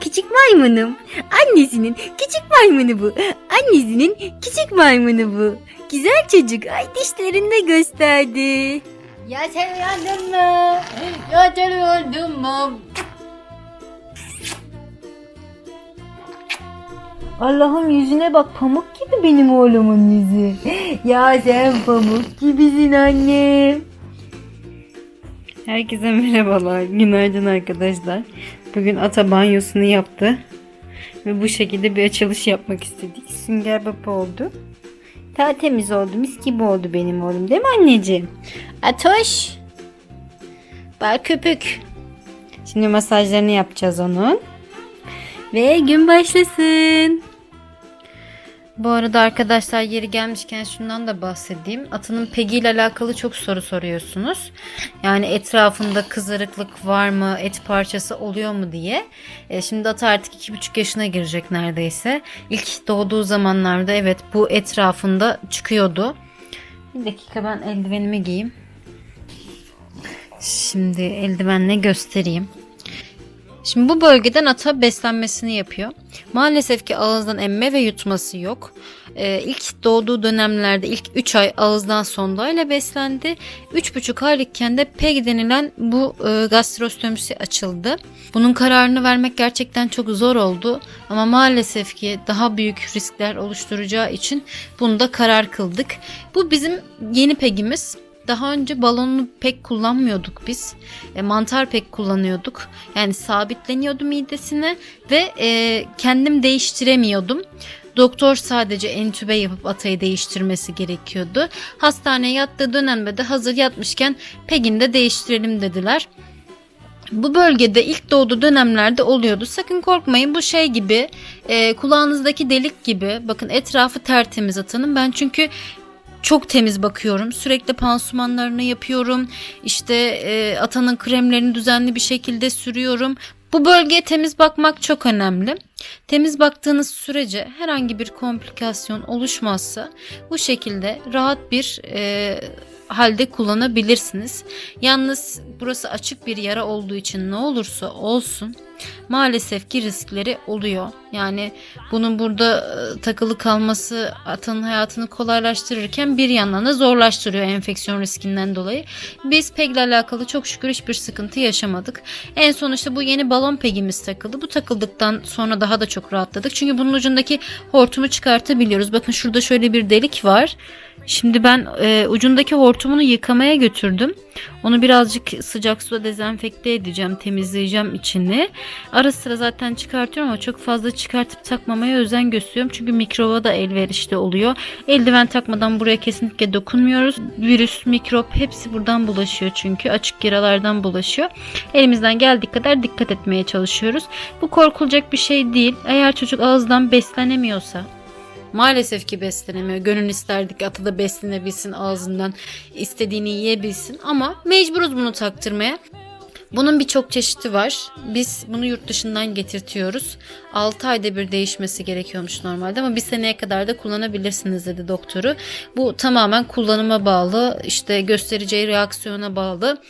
küçük maymunum. Annesinin küçük maymunu bu. Annesinin küçük maymunu bu. Güzel çocuk. Ay dişlerini de gösterdi. Ya sen uyandın mı? Ya sen uyandın mı? Allah'ım yüzüne bak pamuk gibi benim oğlumun yüzü. Ya sen pamuk gibisin annem. Herkese merhabalar. Günaydın arkadaşlar. Bugün ata banyosunu yaptı. Ve bu şekilde bir açılış yapmak istedik. Sünger baba oldu. Daha temiz oldu. Mis gibi oldu benim oğlum. Değil mi anneciğim? Atoş. Bak köpük. Şimdi masajlarını yapacağız onun. Ve gün başlasın. Bu arada arkadaşlar yeri gelmişken şundan da bahsedeyim. Atının pegi ile alakalı çok soru soruyorsunuz. Yani etrafında kızarıklık var mı, et parçası oluyor mu diye. E, şimdi at artık 2,5 yaşına girecek neredeyse. İlk doğduğu zamanlarda evet bu etrafında çıkıyordu. Bir dakika ben eldivenimi giyeyim. Şimdi eldivenle göstereyim. Şimdi bu bölgeden ata beslenmesini yapıyor. Maalesef ki ağızdan emme ve yutması yok. Ee, ilk doğduğu dönemlerde ilk 3 ay ağızdan sondayla beslendi. 3,5 aylıkken de PEG denilen bu e, gastrostomisi açıldı. Bunun kararını vermek gerçekten çok zor oldu. Ama maalesef ki daha büyük riskler oluşturacağı için bunda karar kıldık. Bu bizim yeni PEG'imiz. Daha önce balonlu pek kullanmıyorduk biz. E, mantar pek kullanıyorduk. Yani sabitleniyordu midesine ve e, kendim değiştiremiyordum. Doktor sadece entübe yapıp atayı değiştirmesi gerekiyordu. Hastaneye yattığı dönemde de hazır yatmışken Peg'ini de değiştirelim dediler. Bu bölgede ilk doğduğu dönemlerde oluyordu. Sakın korkmayın bu şey gibi e, kulağınızdaki delik gibi. Bakın etrafı tertemiz atanın. Ben çünkü çok temiz bakıyorum. Sürekli pansumanlarını yapıyorum. İşte e, atanın kremlerini düzenli bir şekilde sürüyorum. Bu bölgeye temiz bakmak çok önemli. Temiz baktığınız sürece herhangi bir komplikasyon oluşmazsa bu şekilde rahat bir e, halde kullanabilirsiniz. Yalnız burası açık bir yara olduğu için ne olursa olsun maalesef ki riskleri oluyor. Yani bunun burada e, takılı kalması atanın hayatını kolaylaştırırken bir yandan da zorlaştırıyor enfeksiyon riskinden dolayı. Biz PEG ile alakalı çok şükür hiçbir sıkıntı yaşamadık. En son bu yeni balon pegimiz takıldı. Bu takıldıktan sonra daha da çok rahatladık. Çünkü bunun ucundaki hortumu çıkartabiliyoruz. Bakın şurada şöyle bir delik var. Şimdi ben e, ucundaki hortumunu yıkamaya götürdüm. Onu birazcık sıcak suda dezenfekte edeceğim, temizleyeceğim içini. Ara sıra zaten çıkartıyorum ama çok fazla çıkartıp takmamaya özen gösteriyorum. Çünkü mikroba da elverişli oluyor. Eldiven takmadan buraya kesinlikle dokunmuyoruz. Virüs, mikrop hepsi buradan bulaşıyor çünkü. Açık yaralardan bulaşıyor. Elimizden geldiği kadar dikkat etmeye çalışıyoruz. Bu korkulacak bir şey değil. Eğer çocuk ağızdan beslenemiyorsa Maalesef ki beslenemiyor. Gönül isterdik atı da beslenebilsin ağzından istediğini yiyebilsin ama mecburuz bunu taktırmaya. Bunun birçok çeşidi var. Biz bunu yurt dışından getirtiyoruz. 6 ayda bir değişmesi gerekiyormuş normalde ama bir seneye kadar da kullanabilirsiniz dedi doktoru. Bu tamamen kullanıma bağlı, işte göstereceği reaksiyona bağlı.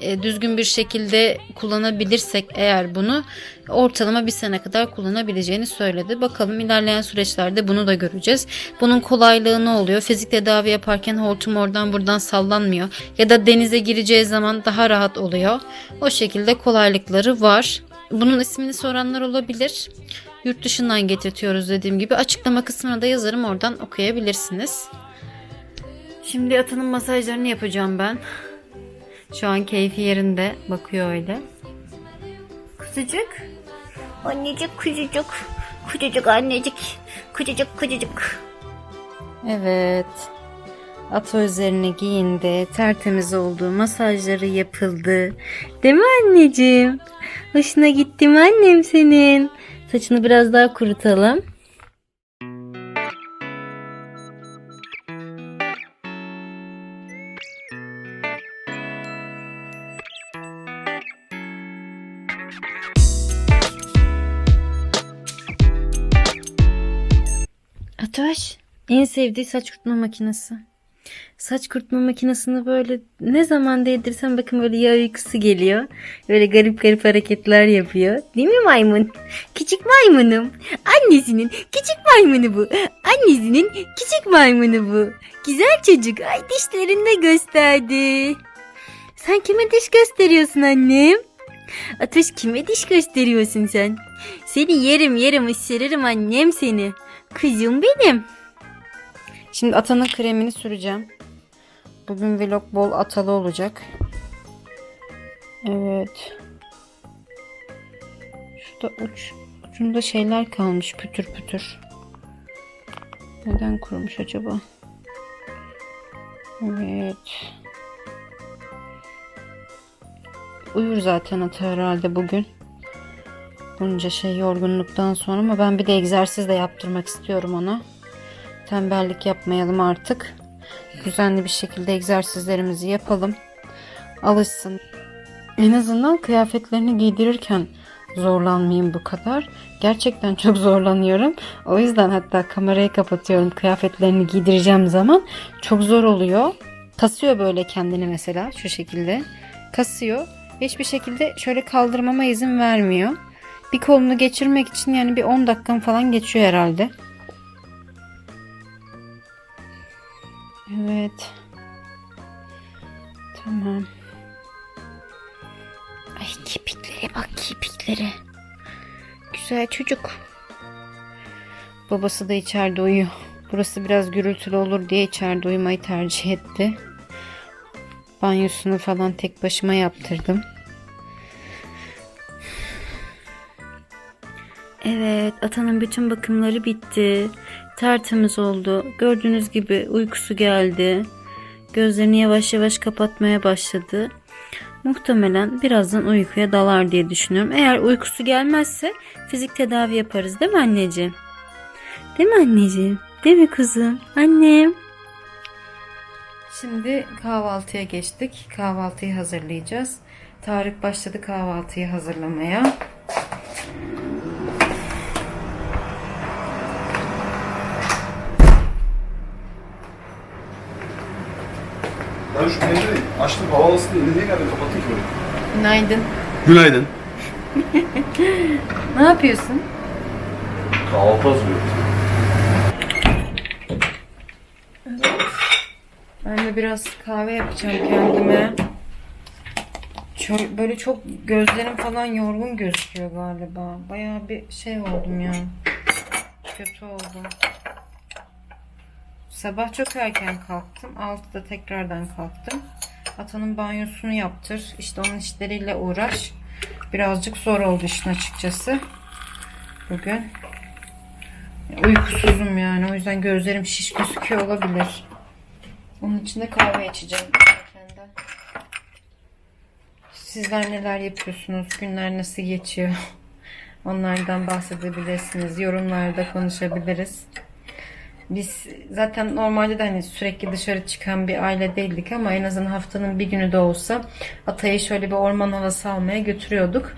E, düzgün bir şekilde kullanabilirsek eğer bunu ortalama bir sene kadar kullanabileceğini söyledi. Bakalım ilerleyen süreçlerde bunu da göreceğiz. Bunun kolaylığı ne oluyor? Fizik tedavi yaparken hortum oradan buradan sallanmıyor. Ya da denize gireceği zaman daha rahat oluyor. O şekilde kolaylıkları var. Bunun ismini soranlar olabilir. Yurt dışından getirtiyoruz dediğim gibi. Açıklama kısmına da yazarım oradan okuyabilirsiniz. Şimdi atının masajlarını yapacağım ben. Şu an keyfi yerinde. Bakıyor öyle. Kuzucuk. Annecik kuzucuk. Kuzucuk annecik. Kuzucuk kuzucuk. Evet. At üzerine giyindi. Tertemiz oldu. Masajları yapıldı. Değil mi anneciğim? Hoşuna gitti mi annem senin? Saçını biraz daha kurutalım. En sevdiği saç kurutma makinesi. Saç kurutma makinesini böyle ne zaman değdirsem bakın böyle yağ uykusu geliyor. Böyle garip garip hareketler yapıyor. Değil mi maymun? Küçük maymunum. Annesinin küçük maymunu bu. Annesinin küçük maymunu bu. Güzel çocuk. Ay dişlerini de gösterdi. Sen kime diş gösteriyorsun annem? Ateş kime diş gösteriyorsun sen? Seni yerim yerim ısırırım annem seni. Kızım benim. Şimdi atanın kremini süreceğim. Bugün vlog bol atalı olacak. Evet. Şurada uç, ucunda şeyler kalmış pütür pütür. Neden kurumuş acaba? Evet. Uyur zaten ata herhalde bugün. Bunca şey yorgunluktan sonra ama ben bir de egzersiz de yaptırmak istiyorum ona. Tembellik yapmayalım artık. Düzenli bir şekilde egzersizlerimizi yapalım. Alışsın. En azından kıyafetlerini giydirirken zorlanmayayım bu kadar. Gerçekten çok zorlanıyorum. O yüzden hatta kamerayı kapatıyorum. Kıyafetlerini giydireceğim zaman çok zor oluyor. Kasıyor böyle kendini mesela şu şekilde. Kasıyor. Hiçbir şekilde şöyle kaldırmama izin vermiyor. Bir kolunu geçirmek için yani bir 10 dakikam falan geçiyor herhalde. Güzel çocuk. Babası da içeride uyuyor. Burası biraz gürültülü olur diye içeride uyumayı tercih etti. Banyosunu falan tek başıma yaptırdım. Evet, atanın bütün bakımları bitti. Tertemiz oldu. Gördüğünüz gibi uykusu geldi. Gözlerini yavaş yavaş kapatmaya başladı. Muhtemelen birazdan uykuya dalar diye düşünüyorum. Eğer uykusu gelmezse fizik tedavi yaparız değil mi anneciğim? Değil mi anneciğim? Değil mi kızım? Annem. Şimdi kahvaltıya geçtik. Kahvaltıyı hazırlayacağız. Tarık başladı kahvaltıyı hazırlamaya. Ben şu pencereyi açtım havalasın diye niye geldin kapattın ki orayı? Günaydın. Günaydın. Ne yapıyorsun? Kahvaltı hazırlıyorum. Ben de biraz kahve yapacağım kendime. Şöyle, böyle çok gözlerim falan yorgun gözüküyor galiba. Bayağı bir şey oldum ya. Kötü oldum. Sabah çok erken kalktım. 6'da tekrardan kalktım. Atanın banyosunu yaptır. İşte onun işleriyle uğraş. Birazcık zor oldu işin açıkçası. Bugün. Uykusuzum yani. O yüzden gözlerim şiş gözüküyor olabilir. Onun için de kahve içeceğim. Sizler neler yapıyorsunuz? Günler nasıl geçiyor? Onlardan bahsedebilirsiniz. Yorumlarda konuşabiliriz. Biz zaten normalde de hani sürekli dışarı çıkan bir aile değildik ama en azından haftanın bir günü de olsa Atay'ı şöyle bir orman havası almaya götürüyorduk.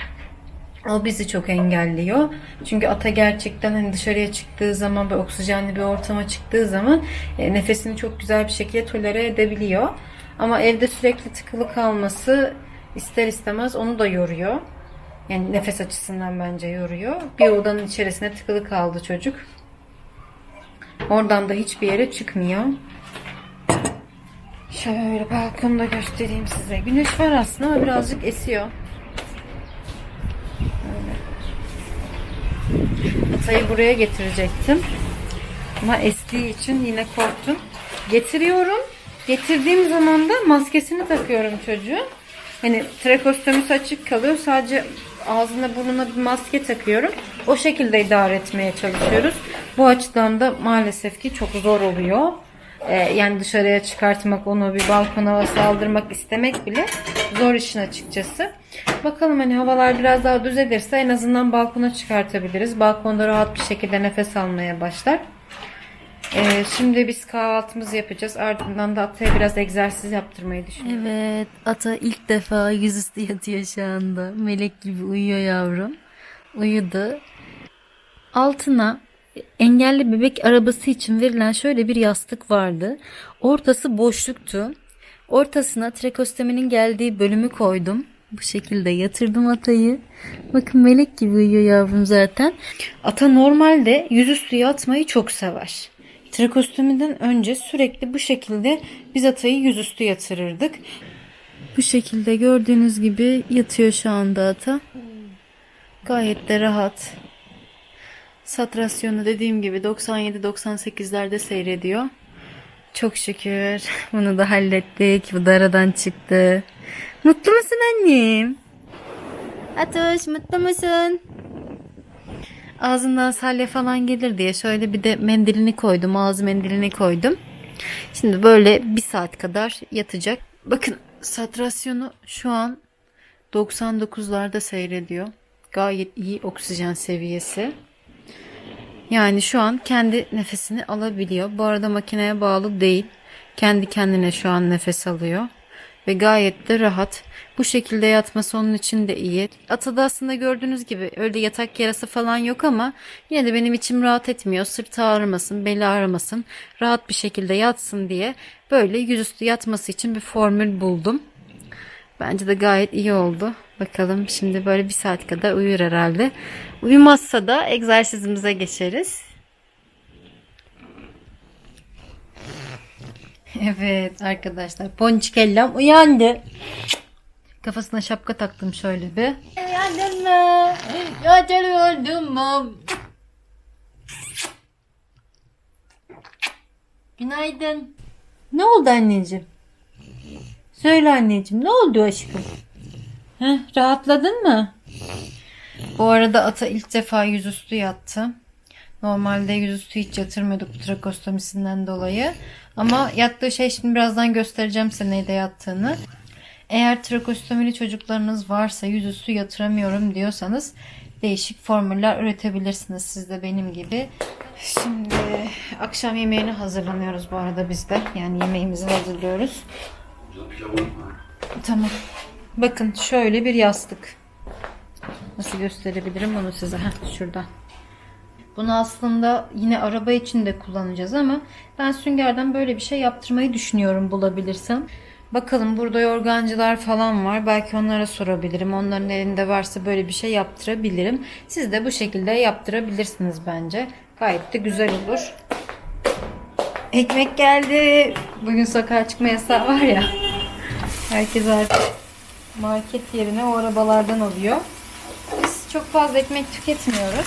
O bizi çok engelliyor. Çünkü ata gerçekten hani dışarıya çıktığı zaman ve oksijenli bir ortama çıktığı zaman e, nefesini çok güzel bir şekilde tolere edebiliyor. Ama evde sürekli tıkılı kalması ister istemez onu da yoruyor. Yani nefes açısından bence yoruyor. Bir odanın içerisine tıkılı kaldı çocuk. Oradan da hiçbir yere çıkmıyor. Şöyle balkonda göstereyim size. Güneş var aslında ama birazcık esiyor. Atayı buraya getirecektim. Ama estiği için yine korktum. Getiriyorum. Getirdiğim zaman da maskesini takıyorum çocuğun. Hani trakostomus açık kalıyor. Sadece ağzına burnuna bir maske takıyorum. O şekilde idare etmeye çalışıyoruz. Bu açıdan da maalesef ki çok zor oluyor. Ee, yani dışarıya çıkartmak, onu bir balkona havası aldırmak istemek bile zor işin açıkçası. Bakalım hani havalar biraz daha düzelirse en azından balkona çıkartabiliriz. Balkonda rahat bir şekilde nefes almaya başlar. Ee, şimdi biz kahvaltımızı yapacağız. Ardından da Ata'ya biraz egzersiz yaptırmayı düşünüyorum. Evet, ata ilk defa yüzüstü yatıyor şu anda. Melek gibi uyuyor yavrum. Uyudu. Altına engelli bebek arabası için verilen şöyle bir yastık vardı. Ortası boşluktu. Ortasına trekosteminin geldiği bölümü koydum. Bu şekilde yatırdım atayı. Bakın melek gibi uyuyor yavrum zaten. Ata normalde yüzüstü yatmayı çok sever. Trekostomiden önce sürekli bu şekilde biz atayı yüzüstü yatırırdık. Bu şekilde gördüğünüz gibi yatıyor şu anda ata. Gayet de rahat. Satrasyonu dediğim gibi 97-98'lerde seyrediyor. Çok şükür bunu da hallettik. Bu da aradan çıktı. Mutlu musun annem? Atoş mutlu musun? Ağzından salya falan gelir diye şöyle bir de mendilini koydum. Ağzı mendilini koydum. Şimdi böyle bir saat kadar yatacak. Bakın satrasyonu şu an 99'larda seyrediyor. Gayet iyi oksijen seviyesi. Yani şu an kendi nefesini alabiliyor. Bu arada makineye bağlı değil. Kendi kendine şu an nefes alıyor. Ve gayet de rahat. Bu şekilde yatması onun için de iyi. Atada aslında gördüğünüz gibi öyle yatak yarası falan yok ama yine de benim içim rahat etmiyor. Sırtı ağrımasın, beli ağrımasın. Rahat bir şekilde yatsın diye böyle yüzüstü yatması için bir formül buldum. Bence de gayet iyi oldu. Bakalım şimdi böyle bir saat kadar uyur herhalde. Uyumazsa da egzersizimize geçeriz. Evet arkadaşlar Ponçikellam uyandı. Kafasına şapka taktım şöyle bir. Uyandın mı? Yatırıyordum mu? Günaydın. Ne oldu anneciğim? Söyle anneciğim ne oldu aşkım? Heh, rahatladın mı? Bu arada ata ilk defa yüzüstü yattı. Normalde yüzüstü hiç yatırmıyorduk bu trakostomisinden dolayı. Ama yattığı şey şimdi birazdan göstereceğim size neyde yattığını. Eğer trakostomili çocuklarınız varsa yüzüstü yatıramıyorum diyorsanız değişik formüller üretebilirsiniz siz de benim gibi. Şimdi akşam yemeğini hazırlanıyoruz bu arada biz de. Yani yemeğimizi hazırlıyoruz. Tamam. Bakın şöyle bir yastık. Nasıl gösterebilirim bunu size? Heh, şuradan. Bunu aslında yine araba için de kullanacağız ama ben süngerden böyle bir şey yaptırmayı düşünüyorum bulabilirsem. Bakalım burada yorgancılar falan var. Belki onlara sorabilirim. Onların elinde varsa böyle bir şey yaptırabilirim. Siz de bu şekilde yaptırabilirsiniz bence. Gayet de güzel olur. Ekmek geldi. Bugün sokağa çıkma yasağı var ya. Herkes artık market yerine o arabalardan alıyor. Biz çok fazla ekmek tüketmiyoruz.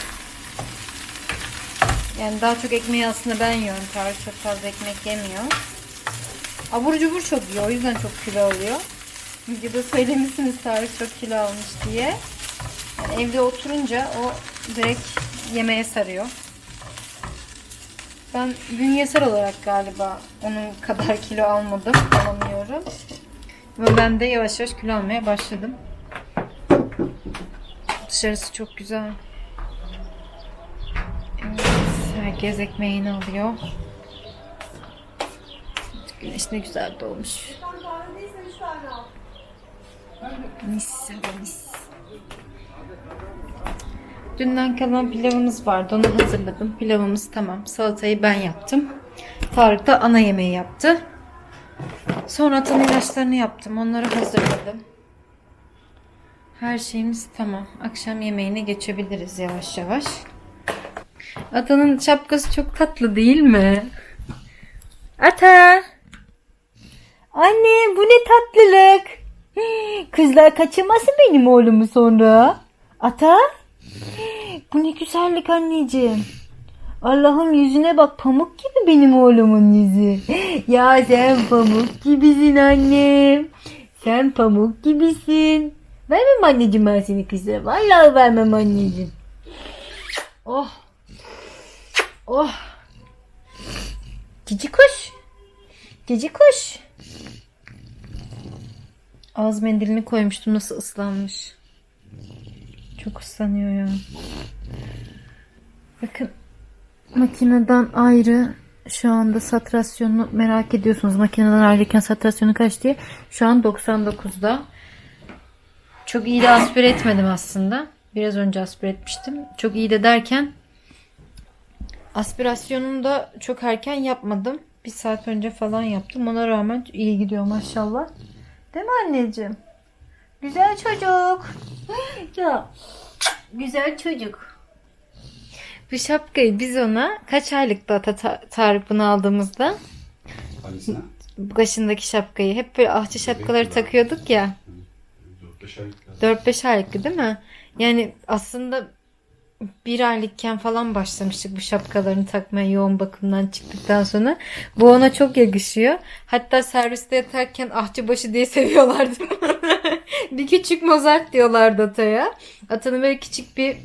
Yani daha çok ekmeği aslında ben yiyorum. Tarık çok fazla ekmek yemiyor. Abur cubur çok yiyor. O yüzden çok kilo alıyor. Videoda söylemişsiniz Tarık çok kilo almış diye. Yani evde oturunca o direkt yemeğe sarıyor. Ben bünyesel olarak galiba onun kadar kilo almadım. Alamıyorum. Ve ben de yavaş yavaş kilo almaya başladım. Dışarısı çok güzel. Evet, herkes ekmeğini alıyor. Güneş ne güzel doğmuş. Mis, mis. Dünden kalan pilavımız vardı. Onu hazırladım. Pilavımız tamam. Salatayı ben yaptım. Tarık da ana yemeği yaptı. Sonra tam ilaçlarını yaptım. Onları hazırladım. Her şeyimiz tamam. Akşam yemeğine geçebiliriz yavaş yavaş. Atanın şapkası çok tatlı değil mi? Ata! Anne bu ne tatlılık. Kızlar kaçırmasın benim oğlumu sonra. Ata? Bu ne güzellik anneciğim. Allah'ım yüzüne bak pamuk gibi benim oğlumun yüzü. Ya sen pamuk gibisin annem. Sen pamuk gibisin. Vermem anneciğim ben seni kıza. Vallahi vermem anneciğim. Oh. Oh. Cici kuş. Cici kuş. Ağız mendilini koymuştum nasıl ıslanmış. Çok ıslanıyor ya. Bakın makineden ayrı şu anda satrasyonu merak ediyorsunuz. Makineden ayrıyken satrasyonu kaç diye. Şu an 99'da. Çok iyi de aspire etmedim aslında. Biraz önce aspire etmiştim. Çok iyi de derken Aspirasyonunu da çok erken yapmadım. Bir saat önce falan yaptım. Ona rağmen iyi gidiyor maşallah. Değil mi anneciğim? Güzel çocuk. Ya güzel çocuk. Bu şapkayı biz ona kaç aylıkta ta- Tarık bunu aldığımızda Hangisine? bu başındaki şapkayı hep böyle ahçı şapkaları takıyorduk ya. 4-5 aylık. 4-5 aylık değil mi? Yani aslında bir aylıkken falan başlamıştık bu şapkalarını takmaya yoğun bakımdan çıktıktan sonra. Bu ona çok yakışıyor. Hatta serviste yatarken ahçıbaşı diye seviyorlardı. bir küçük Mozart diyorlardı Ata'ya. Ata'nın böyle küçük bir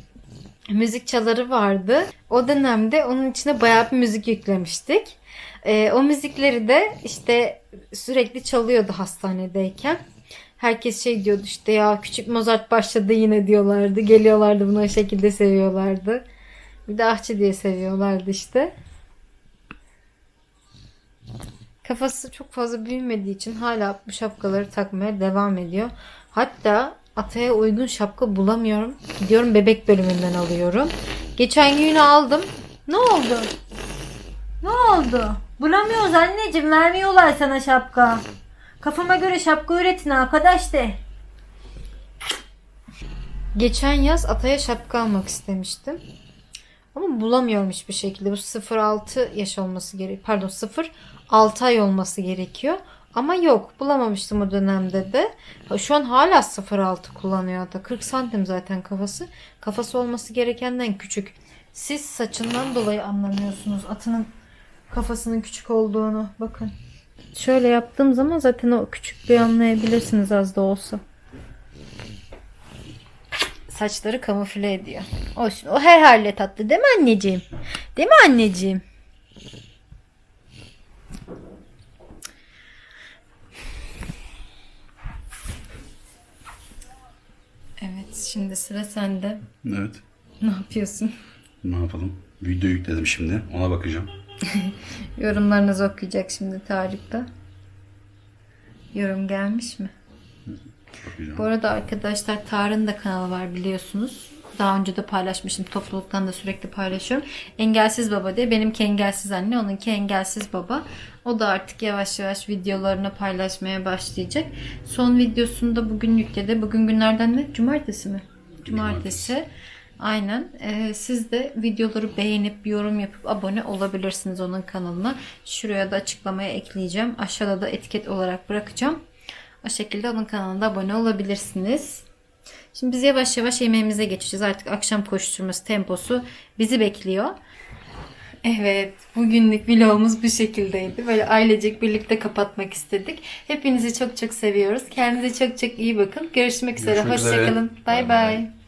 müzik çaları vardı. O dönemde onun içine bayağı bir müzik yüklemiştik. Ee, o müzikleri de işte sürekli çalıyordu hastanedeyken. Herkes şey diyordu işte ya küçük Mozart başladı yine diyorlardı. Geliyorlardı bunu o şekilde seviyorlardı. Bir de ahçı diye seviyorlardı işte. Kafası çok fazla büyümediği için hala bu şapkaları takmaya devam ediyor. Hatta ataya uygun şapka bulamıyorum. Gidiyorum bebek bölümünden alıyorum. Geçen gün aldım. Ne oldu? Ne oldu? Bulamıyoruz anneciğim vermiyorlar sana şapka. Kafama göre şapka üretin arkadaş de. Geçen yaz Atay'a şapka almak istemiştim. Ama bulamıyorum hiçbir şekilde. Bu 0-6 yaş olması gerekiyor. Pardon 0-6 ay olması gerekiyor. Ama yok bulamamıştım o dönemde de. Şu an hala 0-6 kullanıyor Ata. 40 santim zaten kafası. Kafası olması gerekenden küçük. Siz saçından dolayı anlamıyorsunuz atının kafasının küçük olduğunu. Bakın. Şöyle yaptığım zaman zaten o küçüklüğü anlayabilirsiniz az da olsa saçları kamufle ediyor. Olsun. O her halle tatlı değil mi anneciğim? Değil mi anneciğim? Evet şimdi sıra sende. Evet. Ne yapıyorsun? Ne yapalım? Video yükledim şimdi. Ona bakacağım. Yorumlarınızı okuyacak şimdi Tarık'ta. Yorum gelmiş mi? Bu arada arkadaşlar Tarık'ın da kanalı var biliyorsunuz. Daha önce de paylaşmıştım. Topluluktan da sürekli paylaşıyorum. Engelsiz Baba diye. Benimki engelsiz anne. Onunki engelsiz baba. O da artık yavaş yavaş videolarını paylaşmaya başlayacak. Son videosunu da bugün yükledi. Bugün günlerden ne? Cumartesi mi? Cumartesi. Aynen. Ee, siz de videoları beğenip yorum yapıp abone olabilirsiniz onun kanalına. Şuraya da açıklamaya ekleyeceğim. Aşağıda da etiket olarak bırakacağım. O şekilde onun kanalına abone olabilirsiniz. Şimdi biz yavaş yavaş yemeğimize geçeceğiz. Artık akşam koşturması temposu bizi bekliyor. Evet, bugünlük vlogumuz bu şekildeydi. Böyle ailecek birlikte kapatmak istedik. Hepinizi çok çok seviyoruz. Kendinize çok çok iyi bakın. Görüşmek üzere. Görüşmek üzere. Hoşçakalın. Bay Bay bay. bay.